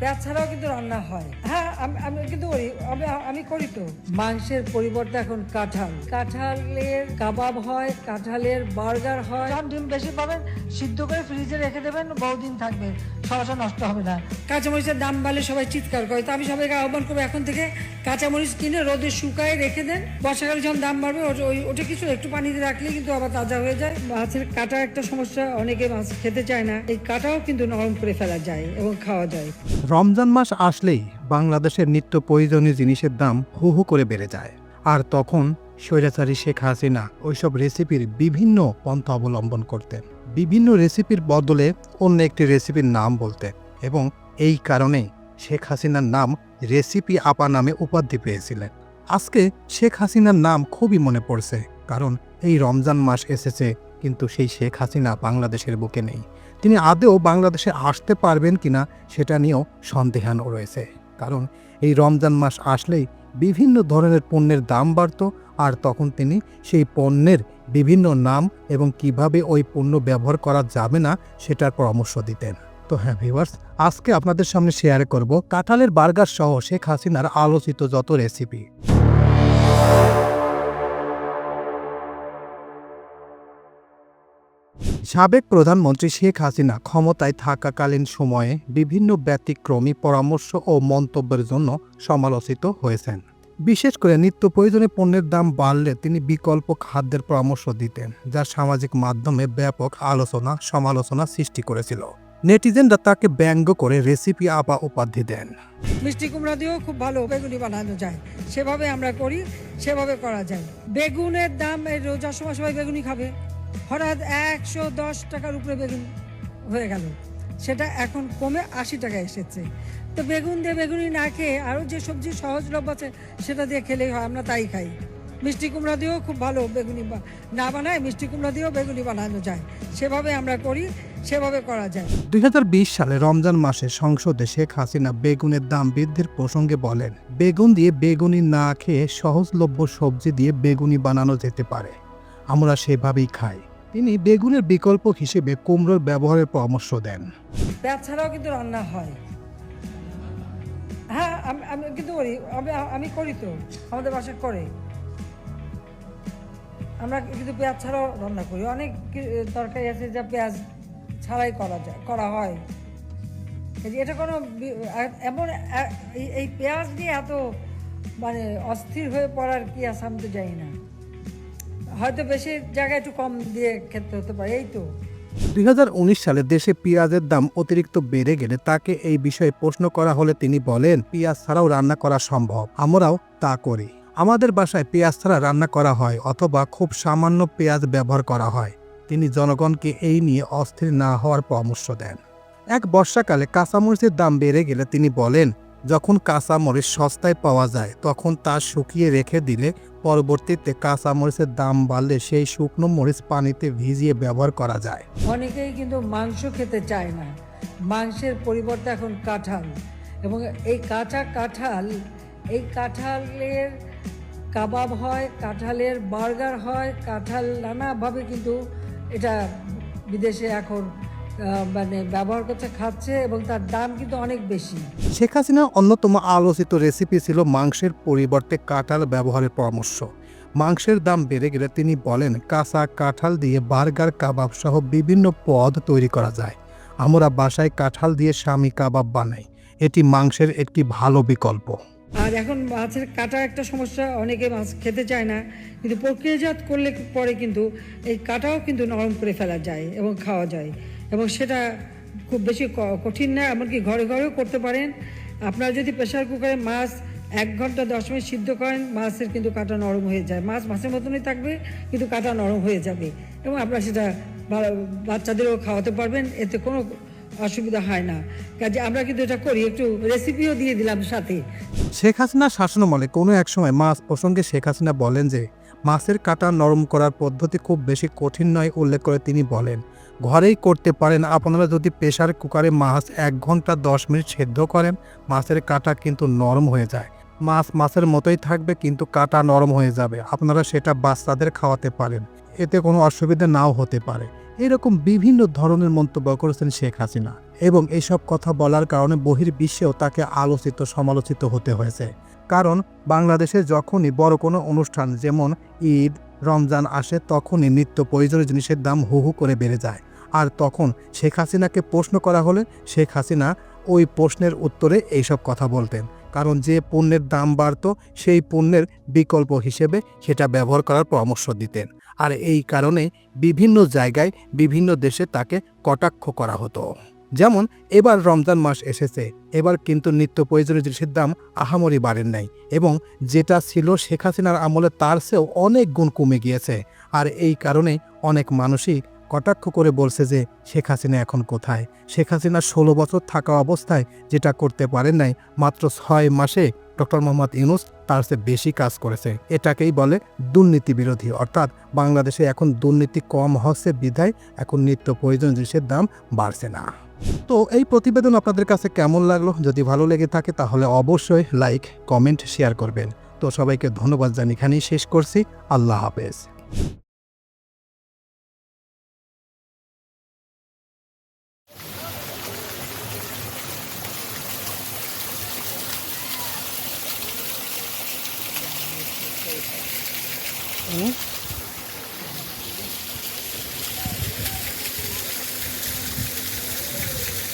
পেঁয়াজ ছাড়াও কিন্তু রান্না হয়। হ্যাঁ আমি আমি কিন্তু করি আমি আমি করি তো। মাংসের পরিবর্তে এখন কাঁঠাল। কাঁঠালের কাবাব হয় কাঁঠালের বার্গার হয়। যখন ডিম বেশি পাবেন সিদ্ধ করে ফ্রিজে রেখে দেবেন বহুদিন থাকবে। সমস্যা নষ্ট হবে না। কাঁচামরিচের দাম বাড়লে সবাই চিৎকার করে। তো আমি সবাইকে আহ্বান করব এখন থেকে কাঁচামরিচ কিনে রোদে শুকায় রেখে দেন। বর্ষাকালে যখন দাম বাড়বে ওটা- ওই ওটা কিছু একটু পানিতে রাখলে কিন্তু আবার তাজা হয়ে যায়। মাছের কাটা একটা সমস্যা অনেকে মাছ খেতে চায় না। এই কাটাও কিন্তু নরম করে ফেলা যায় এবং খাওয়া যায়। রমজান মাস আসলেই বাংলাদেশের নিত্য প্রয়োজনীয় জিনিসের দাম হু হু করে বেড়ে যায়। আর তখন স্বৈরাচারী শেখ হাসিনা ওইসব রেসিপির বিভিন্ন পন্থা অবলম্বন করতেন। বিভিন্ন রেসিপির বদলে অন্য একটি রেসিপির নাম বলতেন এবং এই কারণেই শেখ হাসিনার নাম রেসিপি আপা নামে উপাধি পেয়েছিলেন। আজকে শেখ হাসিনার নাম খুবই মনে পড়ছে, কারণ এই রমজান মাস এসেছে, কিন্তু সেই শেখ হাসিনা বাংলাদেশের বুকে নেই। তিনি আদেও বাংলাদেশে আসতে পারবেন কিনা, সেটা নিয়েও সন্দেহান রয়েছে। কারণ এই রমজান মাস আসলেই বিভিন্ন ধরনের পণ্যের দাম বাড়ত আর তখন তিনি সেই পণ্যের বিভিন্ন নাম এবং কীভাবে ওই পণ্য ব্যবহার করা যাবে না সেটার পরামর্শ দিতেন। তো হ্যাঁ ভিভার্স আজকে আপনাদের সামনে শেয়ার করব কাঁঠালের বার্গার সহ শেখ হাসিনার আলোচিত যত রেসিপি সাবেক প্রধানমন্ত্রী শেখ হাসিনা ক্ষমতায় থাকাকালীন সময়ে বিভিন্ন ব্যতিক্রমী পরামর্শ ও মন্তব্যের জন্য সমালোচিত হয়েছেন। বিশেষ করে নিত্য প্রয়োজনীয় পণ্যের দাম বাড়লে তিনি বিকল্প খাদ্যের পরামর্শ দিতেন, যা সামাজিক মাধ্যমে ব্যাপক আলোচনা, সমালোচনা সৃষ্টি করেছিল। নেটিজেনরা তাকে ব্যঙ্গ করে রেসিপি আপা উপাধি দেন। মিষ্টি কুমড়া দিয়েও খুব ভালো বেগুনি বানানো যায়। সেভাবে আমরা করি, সেভাবে করা যায়। বেগুনের দাম রোজার সময় সবাই বেগুনি খাবে। হঠাৎ একশো দশ টাকার উপরে বেগুন হয়ে গেল। সেটা এখন কমে আশি টাকা এসেছে। তো বেগুন দিয়ে বেগুনি না খেয়ে আরও যে সবজি সহজলভ্য আছে, সেটা দিয়ে খেলেই হয়, আমরা তাই খাই। মিষ্টি কুমড়া দিয়েও খুব ভালো বেগুনি না বানায়, মিষ্টি কুমড়া দিয়েও বেগুনি বানানো যায়। সেভাবে আমরা করি, সেভাবে করা যায়। দুই হাজার বিশ সালে রমজান মাসে সংসদে শেখ হাসিনা বেগুনের দাম বৃদ্ধির প্রসঙ্গে বলেন, বেগুন দিয়ে বেগুনি না খেয়ে সহজলভ্য সবজি দিয়ে বেগুনি বানানো যেতে পারে। আমরা সেভাবেই খাই। তিনি বেগুনের বিকল্প হিসেবে কুমড়োর ব্যবহারের পরামর্শ দেন। পেঁয়াজ ছাড়াও কিন্তু রান্না হয়। হ্যাঁ আমি আমি কিন্তু করি। আমি আমি করি তো। আমাদের বাসায় করে। আমরা কিন্তু পেঁয়াজ ছাড়াও রান্না করি। অনেক তরকারি আছে যা পেঁয়াজ ছাড়াই করা যায়, করা হয়। এটা কোনো এমন এই পেঁয়াজ নিয়ে এত মানে অস্থির হয়ে পড়ার কি আছে আমি তো জানি না। হয়তো বেশি জায়গায় একটু কম দিয়ে খেতে হতে পারে, এই তো। দু হাজার উনিশ সালে দেশে পেঁয়াজের দাম অতিরিক্ত বেড়ে গেলে তাকে এই বিষয়ে প্রশ্ন করা হলে তিনি বলেন, পেঁয়াজ ছাড়াও রান্না করা সম্ভব, আমরাও তা করি। আমাদের বাসায় পেঁয়াজ ছাড়া রান্না করা হয় অথবা খুব সামান্য পেঁয়াজ ব্যবহার করা হয়। তিনি জনগণকে এই নিয়ে অস্থির না হওয়ার পরামর্শ দেন। এক বর্ষাকালে কাঁচামরিচের দাম বেড়ে গেলে তিনি বলেন যখন কাঁচামরিচ সস্তায় পাওয়া যায়, তখন তা শুকিয়ে রেখে দিলে পরবর্তীতে কাঁচামরিচের দাম বাড়লে সেই শুকনো মরিচ পানিতে ভিজিয়ে ব্যবহার করা যায়। অনেকেই কিন্তু মাংস খেতে চায় না। মাংসের পরিবর্তে এখন কাঁঠাল এবং এই কাঁচা কাঁঠাল, এই কাঁঠালের কাবাব হয়, কাঁঠালের বার্গার হয়, কাঁঠাল নানাভাবে কিন্তু এটা বিদেশে এখন মানে ব্যবহার করছে খাচ্ছে এবং তার দাম কিন্তু অনেক বেশি। শেখ হাসিনার অন্যতম আলোচিত রেসিপি ছিল মাংসের পরিবর্তে কাঁঠাল ব্যবহারের পরামর্শ। মাংসের দাম বেড়ে গেলে তিনি বলেন কাঁচা কাঁঠাল দিয়ে বার্গার কাবাব সহ বিভিন্ন পদ তৈরি করা যায়। আমরা বাসায় কাঁঠাল দিয়ে স্বামী কাবাব বানাই। এটি মাংসের একটি ভালো বিকল্প। আর এখন মাছের কাটা একটা সমস্যা অনেকে মাছ খেতে চায় না কিন্তু প্রক্রিয়াজাত করলে পরে কিন্তু এই কাটাও কিন্তু নরম করে ফেলা যায় এবং খাওয়া যায়। এবং সেটা খুব বেশি কঠিন না, এমনকি ঘরে ঘরেও করতে পারেন। আপনারা যদি প্রেশার কুকারে মাছ এক ঘণ্টা, দশ মিনিট সিদ্ধ করেন, মাছের কিন্তু কাটা নরম হয়ে যায়। মাছ মাছের মতনই থাকবে, কিন্তু কাটা নরম হয়ে যাবে। এবং আপনারা সেটা বাচ্চাদেরও খাওয়াতে পারবেন, এতে কোনো অসুবিধা হয় না। কাজে আমরা কিন্তু এটা করি, একটু রেসিপিও দিয়ে দিলাম সাথে। শেখ হাসিনা শাসনামলে কোনো এক সময় মাছ প্রসঙ্গে শেখ হাসিনা বলেন যে, মাছের কাটা নরম করার পদ্ধতি খুব বেশি কঠিন নয়, উল্লেখ করে তিনি বলেন। ঘরেই করতে পারেন। আপনারা যদি প্রেশার কুকারে মাছ এক ঘণ্টা দশ মিনিট সেদ্ধ করেন, মাছের কাটা কিন্তু নরম হয়ে যায়। মাছ মাছের মতোই থাকবে, কিন্তু কাটা নরম হয়ে যাবে। আপনারা সেটা বাচ্চাদের খাওয়াতে পারেন। এতে কোনো অসুবিধা নাও হতে পারে। এরকম বিভিন্ন ধরনের মন্তব্য করেছেন শেখ হাসিনা। এবং এইসব কথা বলার কারণে বহির্বিশ্বেও তাকে আলোচিত, সমালোচিত হতে হয়েছে। কারণ বাংলাদেশে যখনই বড় কোনো অনুষ্ঠান, যেমন ঈদ, রমজান আসে, তখনই নিত্য প্রয়োজনীয় জিনিসের দাম হু হু করে বেড়ে যায়। আর তখন শেখ হাসিনাকে প্রশ্ন করা হলে শেখ হাসিনা ওই প্রশ্নের উত্তরে এইসব কথা বলতেন। কারণ যে পণ্যের দাম বাড়তো, সেই পণ্যের বিকল্প হিসেবে সেটা ব্যবহার করার পরামর্শ দিতেন। আর এই কারণে বিভিন্ন জায়গায়, বিভিন্ন দেশে তাকে কটাক্ষ করা হতো। যেমন, এবার রমজান মাস এসেছে। এবার কিন্তু নিত্য প্রয়োজনীয় জিনিসের দাম আহামরি বাড়েন নাই এবং যেটা ছিল শেখ হাসিনার আমলে তার চেয়েও অনেক গুণ কমে গিয়েছে। আর এই কারণে অনেক মানুষই কটাক্ষ করে বলছে যে, শেখ হাসিনা এখন কোথায়? শেখ হাসিনা ষোলো বছর থাকা অবস্থায় যেটা করতে পারেন নাই, মাত্র ছয় মাসে ডক্টর মোহাম্মদ ইউনুস তার চেয়ে বেশি কাজ করেছে। এটাকেই বলে দুর্নীতি বিরোধী। অর্থাৎ বাংলাদেশে এখন দুর্নীতি কম হচ্ছে বিধায় এখন নিত্য প্রয়োজন জিনিসের দাম বাড়ছে না। তো এই প্রতিবেদন আপনাদের কাছে কেমন লাগল? যদি ভালো লেগে থাকে তাহলে অবশ্যই লাইক, কমেন্ট, শেয়ার করবেন। তো সবাইকে ধন্যবাদ জানি এখানেই শেষ করছি। আল্লাহ হাফেজ। Okay.